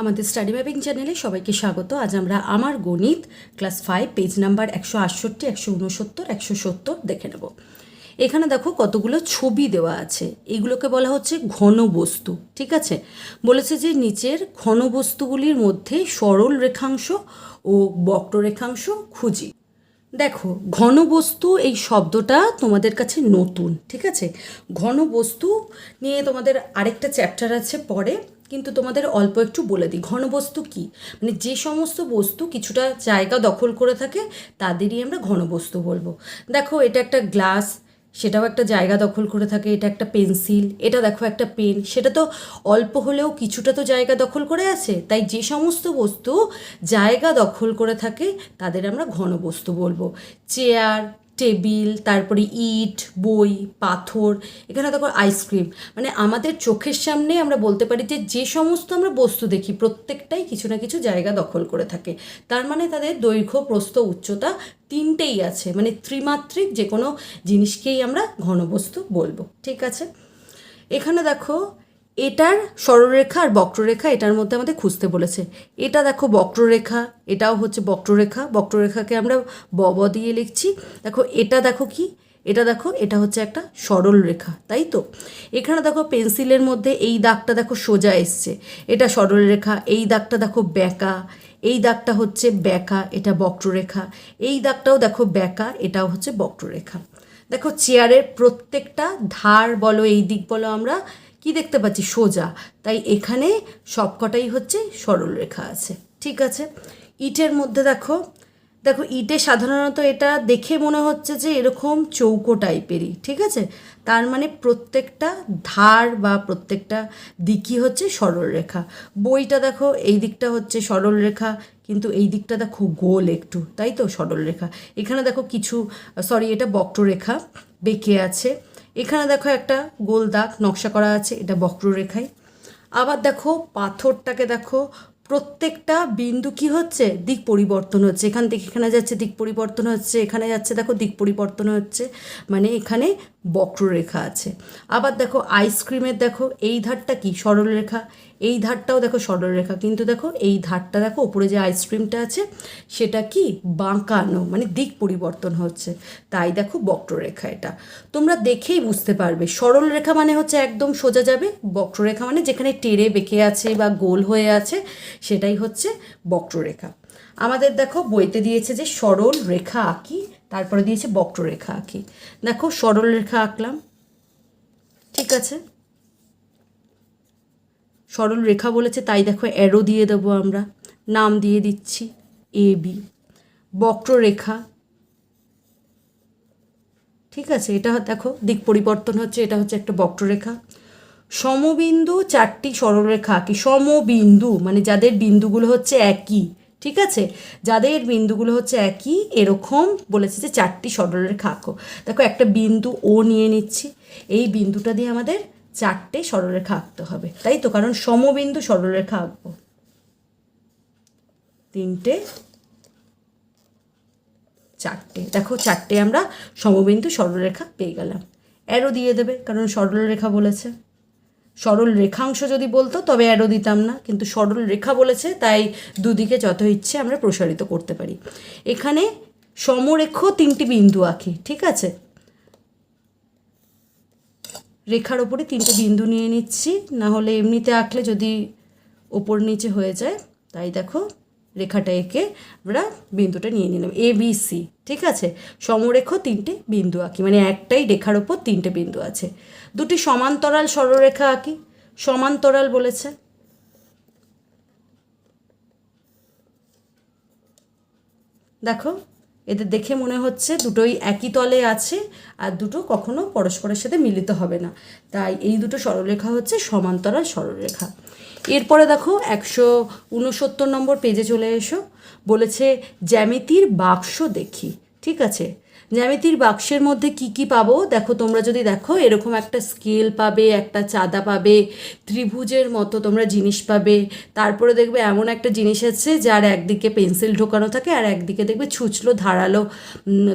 আমাদের study mapping চ্যানেলে সবাইকে স্বাগত। আজ আমরা আমার গণিত ক্লাস ফাইভ পেজ নাম্বার একশো আটষট্টি, একশো উনসত্তর, একশো সত্তর দেখে নেব। এখানে দেখো কতগুলো ছবি দেওয়া আছে। এগুলোকে বলা হচ্ছে ঘন বস্তু ঠিক আছে? বলেছে যে নিচের ঘন বস্তুগুলির মধ্যে সরল রেখাংশ ও বক্ররেখাংশ খুঁজি। দেখো, ঘনবস্তু এই শব্দটা তোমাদের কাছে নতুন, ঠিক আছে? ঘনবস্তু নিয়ে তোমাদের আরেকটা চ্যাপ্টার আছে পরে। কিন্তু তোমাদের অল্প একটু বলে দিই। ঘনবস্তু কি? মানে যে সমস্ত বস্তু কিছুটা জায়গা দখল করে থাকে, তাদেরই আমরা ঘনবস্তু বলব। দেখো, এটা একটা গ্লাস, সেটাও একটা জায়গা দখল করে থাকে, এটা একটা পেন্সিল, এটা দেখো একটা পেন, সেটা তো অল্প হলেও কিছুটা তো জায়গা দখল করে আছে। তাই যে সমস্ত বস্তু জায়গা দখল করে থাকে, তাদের আমরা ঘনবস্তু বলব। চেয়ার টেবিল, তারপরে ইট, বই, পাথর, এখানে দেখো আইসক্রিম মানে আমাদের চোখের সামনে আমরা বলতে পারি যে যে সমস্ত আমরা বস্তু দেখি, প্রত্যেকটাই কিছু না কিছু জায়গা দখল করে থাকে। তার মানে তাদের দৈর্ঘ্য, প্রস্থ, উচ্চতা তিনটেই আছে। মানে ত্রিমাত্রিক যে কোনো জিনিসকেই আমরা ঘনবস্তু বলব। ঠিক আছে? এখানে দেখো এটার সরলরেখা আর বক্ররেখা এটার মধ্যে আমাদের খুঁজতে বলেছে। এটা দেখো বক্ররেখা, এটাও হচ্ছে বক্ররেখা। বক্ররেখাকে আমরা ব ব দিয়ে লিখছি। দেখো এটা দেখো কি? এটা দেখো, এটা হচ্ছে একটা সরল রেখা তাই তো? এখানে দেখো পেন্সিলের মধ্যে এই দাগটা দেখো সোজা এসছে। এটা সরল রেখা এই দাগটা দেখো ব্যাকা। এই দাগটা হচ্ছে ব্যাকা, এটা বক্ররেখা। এই দাগটাও দেখো ব্যাকা, এটাও হচ্ছে বক্ররেখা। দেখো চেয়ারের প্রত্যেকটা ধার বলো, এই দিক বলো আমরা কি দেখতে পাচ্ছি? সোজা। তাই এখানে সবকটাই হচ্ছে সরল রেখা আছে। ঠিক আছে? ইটের মধ্যে দেখো দেখো ইটে সাধারণত এটা দেখে মনে হচ্ছে যে এরকম চৌকো টাইপেরই, ঠিক আছে? তার মানে প্রত্যেকটা ধার বা প্রত্যেকটা দিকই হচ্ছে সরল রেখা। বইটা দেখো, এই দিকটা হচ্ছে সরল রেখা, কিন্তু এই দিকটা দেখো গোল একটু, তাই তো? সরল রেখা। এখানে দেখো কিছু সরি এটা বক্ররেখা বেঁকে আছে। এখানে দেখো একটা গোল দাগ নকশা করা আছে, এটা বক্ররেখায় আবার দেখো পাথরটাকে দেখো, প্রত্যেকটা বিন্দু কি হচ্ছে? দিক পরিবর্তন হচ্ছে। এখান থেকে এখানে যাচ্ছে, দিক পরিবর্তন হচ্ছে। এখানে যাচ্ছে, দেখো দিক পরিবর্তন হচ্ছে। মানে এখানে বক্ররেখা আছে। আবার দেখো আইসক্রিমের দেখো, এই ধারটা কি? সরলরেখা। এই ধারটাও দেখো সরলরেখা কিন্তু দেখো এই ধারটা দেখো, ওপরে যে আইসক্রিমটা আছে, সেটা কি বাঁকানো মানে দিক পরিবর্তন হচ্ছে। তাই দেখো বক্ররেখা এটা। তোমরা দেখেই বুঝতে পারবে। সরল রেখা মানে হচ্ছে একদম সোজা যাবে, বক্ররেখা মানে যেখানে টেরে বেঁকে আছে বা গোল হয়ে আছে, সেটাই হচ্ছে বক্ররেখা। আমাদের দেখো বইতে দিয়েছে যে সরল রেখা আঁকি, তারপরে দিয়েছে বক্ররেখা আঁকি। দেখো সরল রেখা আঁকলাম। ঠিক আছে? সরল রেখা বলেছে, তাই দেখো অ্যারো দিয়ে দেবো আমরা। নাম দিয়ে দিচ্ছি এ বি বক্ররেখা। ঠিক আছে, এটা দেখো দিক পরিবর্তন হচ্ছে, এটা হচ্ছে একটা বক্ররেখা। সমবিন্দু চারটি সরলরেখা কি? সমবিন্দু মানে যাদের বিন্দুগুলো হচ্ছে একই। ঠিক আছে? যাদের বিন্দুগুলো হচ্ছে একই, এরকম বলেছে যে চারটি সরলরেখা আঁকো। দেখো একটা বিন্দু ও নিয়ে নিচ্ছি। এই বিন্দুটা দিয়ে আমাদের চারটে সরলরেখা আঁকতে হবে। তাই তো? কারণ সমবিন্দু সরলরেখা আঁকবো। তিনটে, চারটে। দেখো, চারটে আমরা সমবিন্দু সরলরেখা পেয়ে গেলাম। অ্যারো দিয়ে দেবে, কারণ সরলরেখা বলেছে। সরল রেখাংশ যদি বলতো, তবে অ্যারো দিতাম না। কিন্তু সরল রেখা বলেছে, তাই দুদিকে যত ইচ্ছে আমরা প্রসারিত করতে পারি। এখানে সমরেখ তিনটি বিন্দু আঁকি, ঠিক আছে? রেখার ওপরে তিনটে বিন্দু নিয়ে নিচ্ছি, না হলে এমনিতে আঁকলে যদি ওপর নিচে হয়ে যায়, তাই দেখো রেখাটা এঁকে আমরা বিন্দুটা নিয়ে নিলাম এ বি সি ঠিক আছে? সমরেখ তিনটে বিন্দু আঁকি মানে একটাই রেখার ওপর তিনটে বিন্দু আছে। দুটি সমান্তরাল সরলরেখা আঁকি, সমান্তরাল বলেছে। দেখো এদের দেখে মনে হচ্ছে দুটোই একই তলে আছে আর দুটো কখনো পরস্পরের সাথে মিলিত হবে না। তাই এই দুটো সরলরেখা হচ্ছে সমান্তরাল সরলরেখা। এরপরে দেখো একশো উনসত্তর নম্বর পেজে চলে এসো। বলেছে জ্যামিতির বাক্স দেখি। ঠিক আছে? জ্যামিতির বাক্সের মধ্যে কি কি পাবো? দেখো, তোমরা যদি দেখো, এরকম একটা স্কেল পাবে, একটা চাঁদা পাবে, ত্রিভুজের মতো তোমরা জিনিস পাবে। তারপরে দেখবে এমন একটা জিনিস আছে, যার একদিকে পেন্সিল ঢোকানো থাকে আর একদিকে দেখবে ছুঁচলো, ধারালো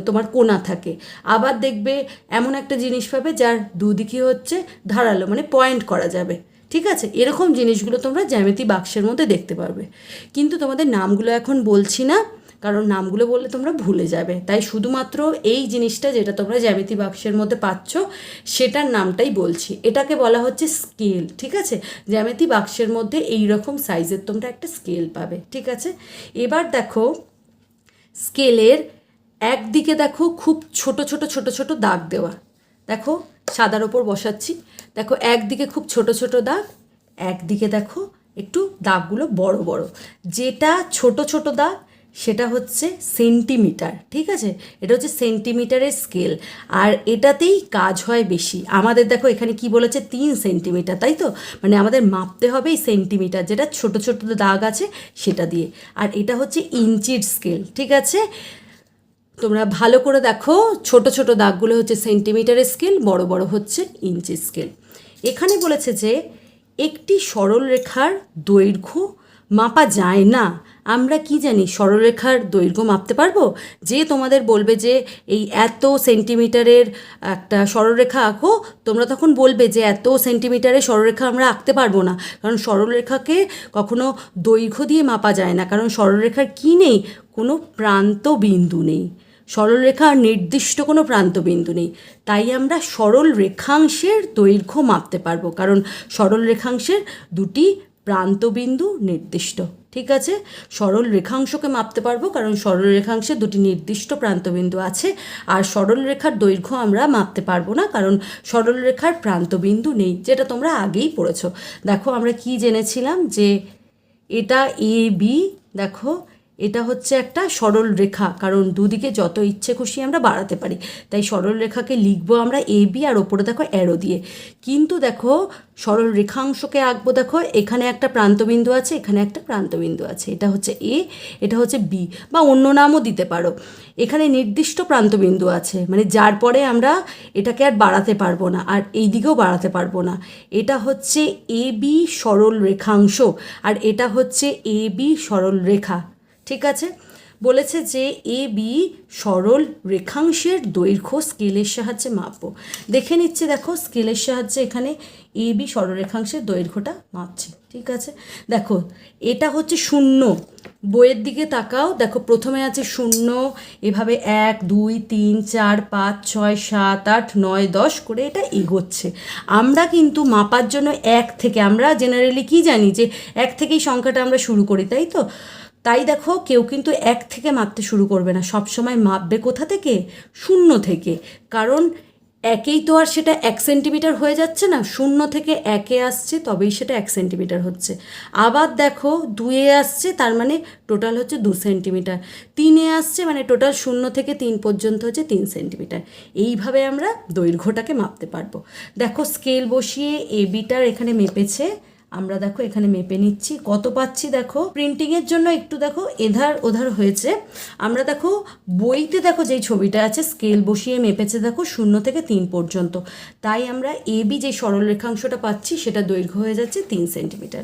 তোমার কোনা থাকে। আবার দেখবে এমন একটা জিনিস পাবে, যার দুদিকে হচ্ছে ধারালো মানে পয়েন্ট করা যাবে। ঠিক আছে? এরকম জিনিসগুলো তোমরা জ্যামিতি বাক্সের মধ্যে দেখতে পারবে। কিন্তু তোমাদের নামগুলো এখন বলছি না। কারণ নামগুলো বললে তোমরা ভুলে যাবে। তাই শুধুমাত্র এই জিনিসটা যেটা তোমরা জ্যামিতি বাক্সের মধ্যে পাচ্ছ, সেটার নামটাই বলছি। এটাকে বলা হচ্ছে স্কেল, ঠিক আছে? জ্যামিতি বাক্সের মধ্যে এই রকম সাইজের তোমরা একটা স্কেল পাবে, ঠিক আছে? এবার দেখো, স্কেলের একদিকে দেখো খুব ছোট ছোট ছোট ছোট দাগ দেওয়া। দেখো, সাদার ওপর বসাচ্ছি। দেখো, একদিকে খুব ছোট ছোট দাগ, একদিকে দেখো একটু দাগগুলো বড় বড়। যেটা ছোট ছোট দাগ সেটা হচ্ছে সেন্টিমিটার, ঠিক আছে? এটা হচ্ছে সেন্টিমিটারের স্কেল। আর এটাতেই কাজ হয় বেশি। আমাদের দেখো এখানে কি বলেছে? তিন সেন্টিমিটার, তাই তো? মানে আমাদের মাপতে হবে এই সেন্টিমিটার, যেটা ছোট ছোট দাগ আছে সেটা দিয়ে। আর এটা হচ্ছে ইঞ্চির স্কেল, ঠিক আছে? তোমরা ভালো করে দেখো, ছোট ছোট দাগগুলো হচ্ছে সেন্টিমিটারের স্কেল, বড় বড় হচ্ছে ইঞ্চি স্কেল। এখানে বলেছে যে একটি সরলরেখার দৈর্ঘ্য মাপা যায় না। আমরা কি জানি, সরলরেখার দৈর্ঘ্য মাপতে পারব? যে তোমাদের বলবে যে এই এত সেন্টিমিটারের একটা সরলরেখা আঁকো, তোমরা তখন বলবে যে এত সেন্টিমিটারের সরলরেখা আমরা আঁকতে পারব না। কারণ সরলরেখাকে কখনো দৈর্ঘ্য দিয়ে মাপা যায় না। কারণ সরলরেখার কী নেই? কোনো প্রান্ত বিন্দু নেই। সরলরেখা আর নির্দিষ্ট কোনো প্রান্তবিন্দু নেই। তাই আমরা সরল রেখাংশের দৈর্ঘ্য মাপতে পারব। কারণ সরল রেখাংশের দুটি প্রান্তবিন্দু নির্দিষ্ট। ঠিক আছে? সরল রেখাংশকে মাপতে পারব, কারণ সরল রেখাংশে দুটি নির্দিষ্ট প্রান্তবিন্দু আছে, আর সরল রেখার দৈর্ঘ্য আমরা মাপতে পারব না, কারণ সরল রেখার প্রান্তবিন্দু নেই, যেটা তোমরা আগেই পড়েছো। দেখো, আমরা কি জেনেছিলাম যে এটা এ বি দেখো এটা হচ্ছে একটা সরল রেখা, কারণ দুদিকে যত ইচ্ছে খুশি আমরা বাড়াতে পারি। তাই সরল রেখাকে লিখব আমরা এ বি আর ওপরে দেখো অ্যারো দিয়ে। কিন্তু দেখো, সরল রেখাংশকে আঁকবো দেখো, এখানে একটা প্রান্তবিন্দু আছে, এখানে একটা প্রান্তবিন্দু আছে। এটা হচ্ছে এ এটা হচ্ছে বি বা অন্য নামও দিতে পারো। এখানে নির্দিষ্ট প্রান্তবিন্দু আছে মানে যার পরে আমরা এটাকে আর বাড়াতে পারব না, আর এই দিকেও বাড়াতে পারব না। এটা হচ্ছে এ বি সরল রেখাংশ, আর এটা হচ্ছে এ বি সরল রেখা। ঠিক আছে? বলেছে যে এ, বি, সরল রেখাংশের দৈর্ঘ্য স্কেলের সাহায্যে মাপবো। দেখে নিচ্ছে দেখো, স্কেলের সাহায্যে এখানে এ, বি সরলরেখাংশের দৈর্ঘ্যটা মাপছে। ঠিক আছে? দেখো, এটা হচ্ছে শূন্য। বইয়ের দিকে তাকাও। দেখো, প্রথমে আছে শূন্য, এভাবে এক, দুই, তিন, চার, পাঁচ, ছয়, সাত, আট, নয়, দশ করে এটা এগোচ্ছে। আমরা কিন্তু মাপার জন্য এক থেকে, আমরা জেনারেলি কি জানি যে এক থেকেই সংখ্যাটা আমরা শুরু করি, তাই তো? তাই দেখো কেউ কিন্তু এক থেকে মাপতে শুরু করবে না। সব সময় মাপবে কোথা থেকে? শূন্য থেকে। কারণ একেই তো আর সেটা এক সেন্টিমিটার হয়ে যাচ্ছে না। শূন্য থেকে একে আসছে, তবেই সেটা এক সেন্টিমিটার হচ্ছে। আবার দেখো দুয়ে আসছে, তার মানে টোটাল হচ্ছে দু সেন্টিমিটার। তিনে আসছে মানে টোটাল শূন্য থেকে তিন পর্যন্ত হচ্ছে তিন সেন্টিমিটার। এইভাবে আমরা দৈর্ঘ্যটাকে মাপতে পারব। দেখো স্কেল বসিয়ে এবিটার এখানে মেপেছে। আমরা দেখো এখানে মেপে নিচ্ছি। কত পাচ্ছি দেখো? প্রিন্টিংয়ের জন্য একটু দেখো, এধার ওধার হয়েছে। আমরা দেখো, বইতে দেখো যেই ছবিটা আছে স্কেল বসিয়ে মেপেছে দেখো, শূন্য থেকে তিন পর্যন্ত। তাই আমরা এ বি যে সরল রেখাংশটা পাচ্ছি, সেটা দৈর্ঘ্য হয়ে যাচ্ছে তিন সেন্টিমিটার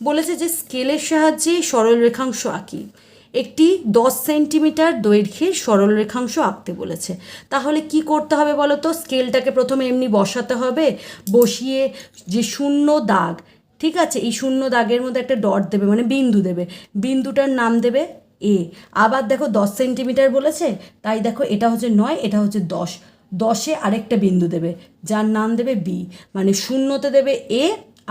বলেছে যে স্কেলের সাহায্যে সরল রেখাংশ আঁকি। একটি দশ সেন্টিমিটার দৈর্ঘ্যের সরল রেখাংশ আঁকতে বলেছে। তাহলে কি করতে হবে বলো তো? স্কেলটাকে প্রথমে এমনি বসাতে হবে, বসিয়ে যে শূন্য দাগ ঠিক আছে, এই শূন্য দাগের মধ্যে একটা ডট দেবে মানে বিন্দু দেবে। বিন্দুটার নাম দেবে এ আবার দেখো দশ সেন্টিমিটার বলেছে, তাই দেখো এটা হচ্ছে নয়, এটা হচ্ছে দশ। দশে আরেকটা বিন্দু দেবে, যার নাম দেবে বি মানে শূন্যতে দেবে এ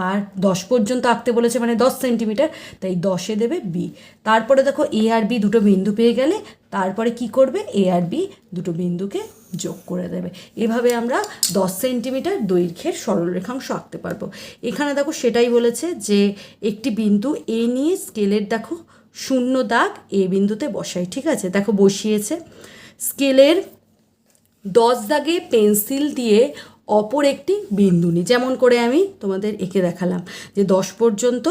আর দশ পর্যন্ত আঁকতে বলেছে মানে দশ সেন্টিমিটার, তাই দশে দেবে বি তারপরে দেখো এ আর বি দুটো বিন্দু পেয়ে গেলে, তারপরে কি করবে? এ আর বি দুটো বিন্দুকে যোগ করে দেবে। এভাবে আমরা দশ সেন্টিমিটার দৈর্ঘ্যের সরলরেখাংশ আঁকতে পারব। এখানে দেখো সেটাই বলেছে যে একটি বিন্দু এ নিয়ে স্কেলের দেখো শূন্য দাগ এ বিন্দুতে বসাই, ঠিক আছে? দেখো বসিয়েছে। স্কেলের দশ দাগে পেন্সিল দিয়ে অপর একটি বিন্দু নিই। যেমন করে আমি তোমাদের এঁকে দেখালাম যে দশ পর্যন্ত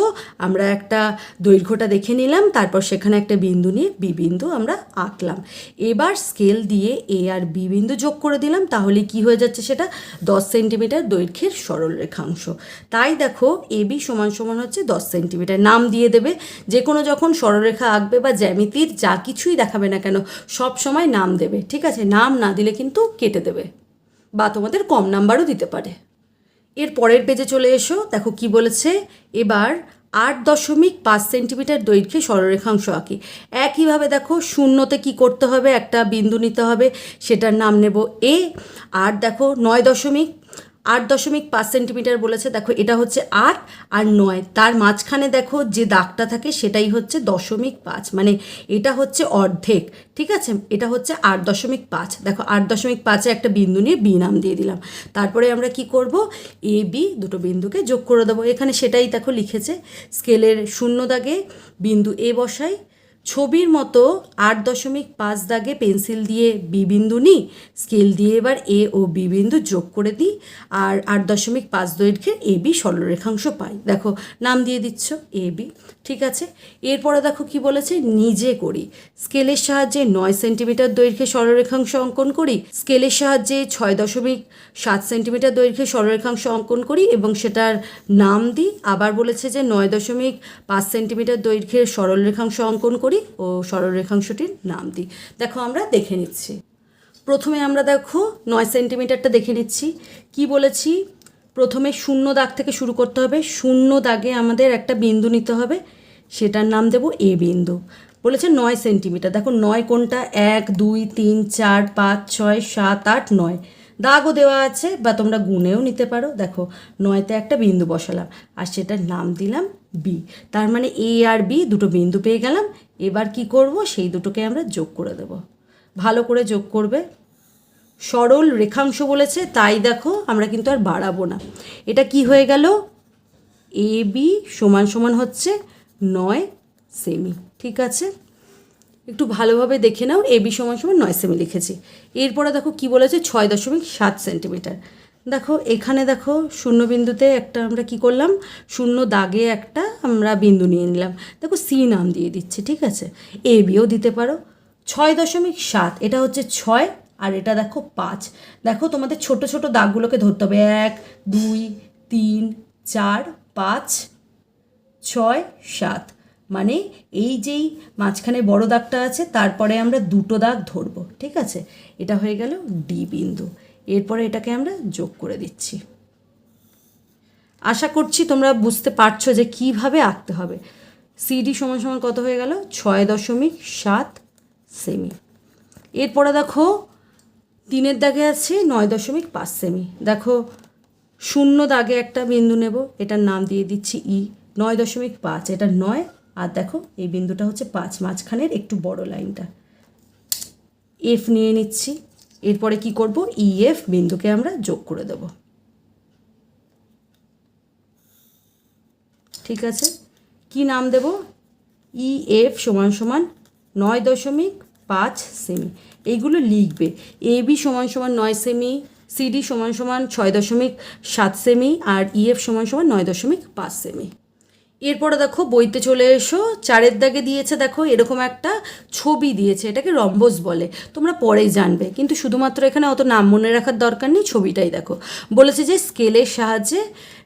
আমরা একটা দৈর্ঘ্যটা দেখে নিলাম, তারপর সেখানে একটা বিন্দু নিয়ে বি বিন্দু আমরা আঁকলাম। এবার স্কেল দিয়ে এ আর বি বিন্দু যোগ করে দিলাম, তাহলে কি হয়ে যাচ্ছে সেটা? দশ সেন্টিমিটার দৈর্ঘ্যের সরল রেখাংশ। তাই দেখো এ বি সমান সমান হচ্ছে দশ সেন্টিমিটার। নাম দিয়ে দেবে, যে কোনো যখন সরলরেখা আঁকবে বা জ্যামিতির যা কিছুই দেখাবে না কেন, সব সময় নাম দেবে, ঠিক আছে? নাম না দিলে কিন্তু কেটে দেবে। বা তোমাদের কম নাম্বারও দিতে পারে। এর পরের পেজে চলে এসো। দেখো কি বলেছে? এবার আট দশমিক পাঁচ সেন্টিমিটার দৈর্ঘ্যে সরলরেখাংশ আঁকি। একইভাবে দেখো, শূন্যতে কি করতে হবে? একটা বিন্দু নিতে হবে। সেটার নাম নেব এ আর দেখো, নয় দশমিক আট দশমিক পাঁচ সেন্টিমিটার বলেছে। দেখো, এটা হচ্ছে আট আর নয়। তার মাঝখানে দেখো যে দাগটা থাকে, সেটাই হচ্ছে দশমিক পাঁচ। মানে এটা হচ্ছে অর্ধেক, ঠিক আছে? এটা হচ্ছে আট দশমিক পাঁচ। দেখো, আট দশমিক পাঁচে একটা বিন্দু নিয়ে বি নাম দিয়ে দিলাম। তারপরে আমরা কি করব? এ, বি দুটো বিন্দুকে যোগ করে দেবো। এখানে সেটাই দেখো লিখেছে। স্কেলের শূন্য দাগে বিন্দু এ বসাই ছবির মতো আট দশমিক পাঁচ দাগে পেন্সিল দিয়ে বি বিন্দু নিই স্কেল দিয়ে এবার এ ও বি বিন্দু যোগ করে দিই আর আট দশমিক পাঁচ দৈর্ঘ্যের এ বি সরলরেখাংশ পাই। দেখো, নাম দিয়ে দিচ্ছ, এ বি। ঠিক আছে? এরপরে দেখো কি বলেছে? নিজে করি। স্কেলের সাহায্যে নয় সেন্টিমিটার দৈর্ঘ্যে সরলরেখাংশ অঙ্কন করি, স্কেলের সাহায্যে ছয় দশমিক সাত সেন্টিমিটার দৈর্ঘ্যে সরলরেখাংশ অঙ্কন করি এবং সেটার নাম দিই আবার বলেছে যে নয় দশমিক পাঁচ সেন্টিমিটার দৈর্ঘ্যের সরলরেখাংশ অঙ্কন করি ও সরলরেখাংশটির নাম দিই। দেখো আমরা দেখে নিচ্ছি। প্রথমে আমরা দেখো নয় সেন্টিমিটারটা দেখে নিচ্ছি। কি বলেছি? প্রথমে শূন্য দাগ থেকে শুরু করতে হবে। শূন্য দাগে আমাদের একটা বিন্দু নিতে হবে। সেটার নাম দেব এ বিন্দু। বলেছে নয় সেন্টিমিটার। দেখো নয় কোনটা? এক, দুই, তিন, চার, পাঁচ, ছয়, সাত, আট, নয়। দাগও দেওয়া আছে বা তোমরা গুনেও নিতে পারো। দেখো, নয়তে একটা বিন্দু বসালাম, আর সেটার নাম দিলাম বি তার মানে এ আর বি দুটো বিন্দু পেয়ে গেলাম, এবার কি করব? সেই দুটোকে আমরা যোগ করে দেব। ভালো করে যোগ করবে। সরল রেখাংশ বলেছে, তাই দেখো আমরা কিন্তু আর বাড়াবো না। এটা কি হয়ে গেল? এ বি সমান সমান হচ্ছে নয় সেমি, ঠিক আছে? একটু ভালোভাবে দেখে নাও, এ বি সমান সমান নয় সেমি লিখেছি। এরপরে দেখো কি বলেছে, ছয় দশমিক সাত সেন্টিমিটার। দেখো, এখানে দেখো শূন্য বিন্দুতে একটা আমরা কি করলাম, শূন্য দাগে একটা আমরা বিন্দু নিয়ে নিলাম। দেখো সি নাম দিয়ে দিচ্ছি, ঠিক আছে? এ বিও দিতে পারো। ছয় দশমিক সাত, এটা হচ্ছে ছয় আর এটা দেখো পাঁচ। দেখো তোমাদের ছোট ছোট দাগগুলোকে ধরতে হবে, এক, দুই, তিন, চার, পাঁচ, ছয়, সাত। মানে এই যেই মাঝখানে বড় দাগটা আছে, তারপরে আমরা দুটো দাগ ধরবো, ঠিক আছে? এটা হয়ে গেল ডি বিন্দু। এরপরে এটাকে আমরা যোগ করে দিচ্ছি। আশা করছি তোমরা বুঝতে পারছ যে কীভাবে আঁকতে হবে। সিডি সমান সমান কত হয়ে গেল? ছয় দশমিক সাত সেমি। এরপরে দেখো, তিনের দাগে আছে নয় দশমিক পাঁচ সেমি। দেখো, শূন্য দাগে একটা বিন্দু নেব, এটার নাম দিয়ে দিচ্ছি ই নয় দশমিক পাঁচ, এটা নয় আর দেখো, এই বিন্দুটা হচ্ছে পাঁচ, মাঝখানের একটু বড় লাইনটা। এফ নিয়ে নিচ্ছি। এরপরে কি করব? ই এফ বিন্দুকে আমরা যোগ করে দেব। ঠিক আছে? কি নাম দেব? ই এফ সমান সমান নয় দশমিক পাঁচ সেমি। এইগুলো লিখবে। এ বি সমান সমান নয় সেমি সিডি সমান সমান ছয় দশমিক সাত সেমি, আর ইএফ সমান সমান নয় দশমিক পাঁচ সেমি। এরপরে দেখো বইতে চলে এসো। চারের দাগে দিয়েছে দেখো, এরকম একটা ছবি দিয়েছে, এটাকে রম্বস বলে। তোমরা পরেই জানবে, কিন্তু শুধুমাত্র এখানে অত নাম মনে রাখার দরকার নেই, ছবিটাই দেখো। বলেছে যে স্কেলের সাহায্যে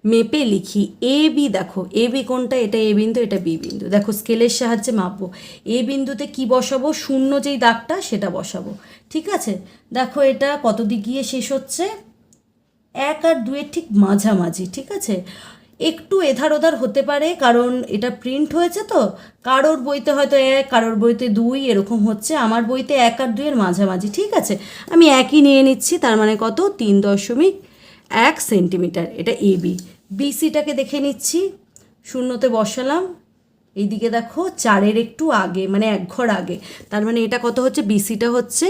মেপে লিখি, এ বি দেখো, এ বি কোনটা, এটা এ বিন্দু, এটা বি বিন্দু। দেখো স্কেলের সাহায্যে মাপবো, এ বিন্দুতে কি বসাবো, শূন্য যেই দাগটা সেটা বসাবো। ঠিক আছে? দেখো এটা কত দিক গিয়ে শেষ হচ্ছে? এক আর দুয়ের ঠিক মাঝামাঝি, ঠিক আছে? একটু এধার ওধার হতে পারে, কারণ এটা প্রিন্ট হয়েছে তো, কারোর বইতে হয়তো এক, কারোর বইতে দুই, এরকম হচ্ছে। আমার বইতে এক আর দুইয়ের মাঝামাঝি, ঠিক আছে? আমি একই নিয়ে নিচ্ছি, তার মানে কত? তিন দশমিক এক সেন্টিমিটার, এটা এবি বিসিটাকে দেখে নিচ্ছি, শূন্যতে বসালাম। এইদিকে দেখো, চারের একটু আগে মানে এক ঘর আগে। তার মানে এটা কত হচ্ছে? বিসিটা হচ্ছে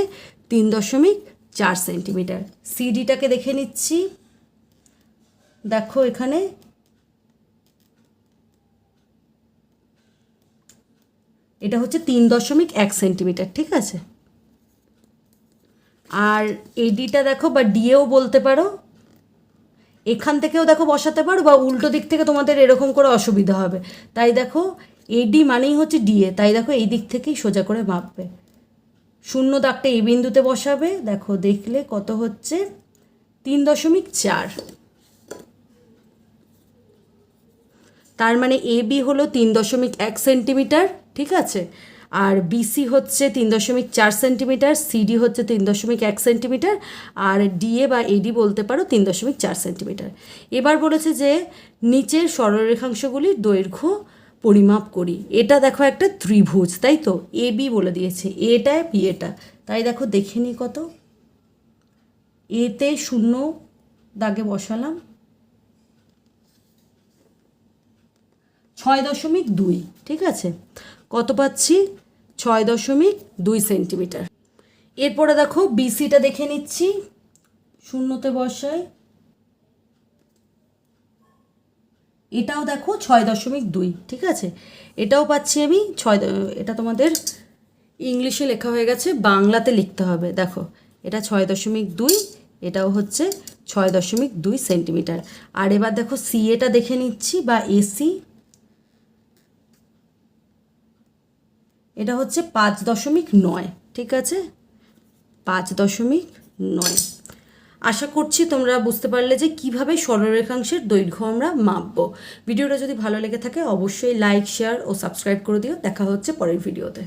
তিন দশমিক চার সেন্টিমিটার। সিডিটাকে দেখে নিচ্ছি। দেখো এখানে এটা হচ্ছে তিন দশমিক এক সেন্টিমিটার, ঠিক আছে? আর এডিটা দেখো, বা ডিএও বলতে পারো, এখান থেকেও দেখো বসাতে পারো, বা উল্টো দিক থেকে তোমাদের এরকম করে অসুবিধা হবে। তাই দেখো, এডি মানেই হচ্ছে ডিএ, তাই দেখো এই দিক থেকেই সোজা করে মাপবে। শূন্য দাগটা এই বিন্দুতে বসাবে, দেখো দেখলে কত হচ্ছে? তিন দশমিক চার। তার মানে এ বি হলো তিন দশমিক এক সেন্টিমিটার, ঠিক আছে? আর বিসি হচ্ছে তিন দশমিক চার সেন্টিমিটার সিডি হচ্ছে তিন দশমিক এক সেন্টিমিটার, আর ডিএ বা এডি বলতে পারো তিন দশমিক চার সেন্টিমিটার। এবার বলেছে যে নিচের সরলরেখাংশগুলির দৈর্ঘ্য পরিমাপ করি। এটা দেখো একটা ত্রিভুজ, তাই তো? এ বি বলে দিয়েছে এটা বি এটা তাই দেখো, দেখে নিই কত? এতে শূন্য দাগে বসালাম ছয় দশমিক দুই, ঠিক আছে? কত পাচ্ছি? ছয় দশমিক দুই সেন্টিমিটার। এরপরে দেখো, বিসিটা দেখে নিচ্ছি। শূন্যতে বসাই। এটাও দেখো, ছয় দশমিক দুই, ঠিক আছে? এটাও পাচ্ছি আমি, ছয় এটা তোমাদের ইংলিশে লেখা হয়ে গেছে, বাংলাতে লিখতে হবে। দেখো, এটা ছয় দশমিক দুই, এটাও হচ্ছে ছয় দশমিক দুই সেন্টিমিটার। আর এবার দেখো, সি এটা দেখে নিচ্ছি, বা এসি এটা হচ্ছে পাঁচ দশমিক নয়, ঠিক আছে? পাঁচ দশমিক নয়। আশা করছি তোমরা বুঝতে পারলে যে কীভাবে সরলরেখাংশের দৈর্ঘ্য আমরা মাপব। ভিডিওটা যদি ভালো লেগে থাকে, অবশ্যই লাইক শেয়ার ও সাবস্ক্রাইব করে দিও। দেখা হচ্ছে পরের ভিডিওতে।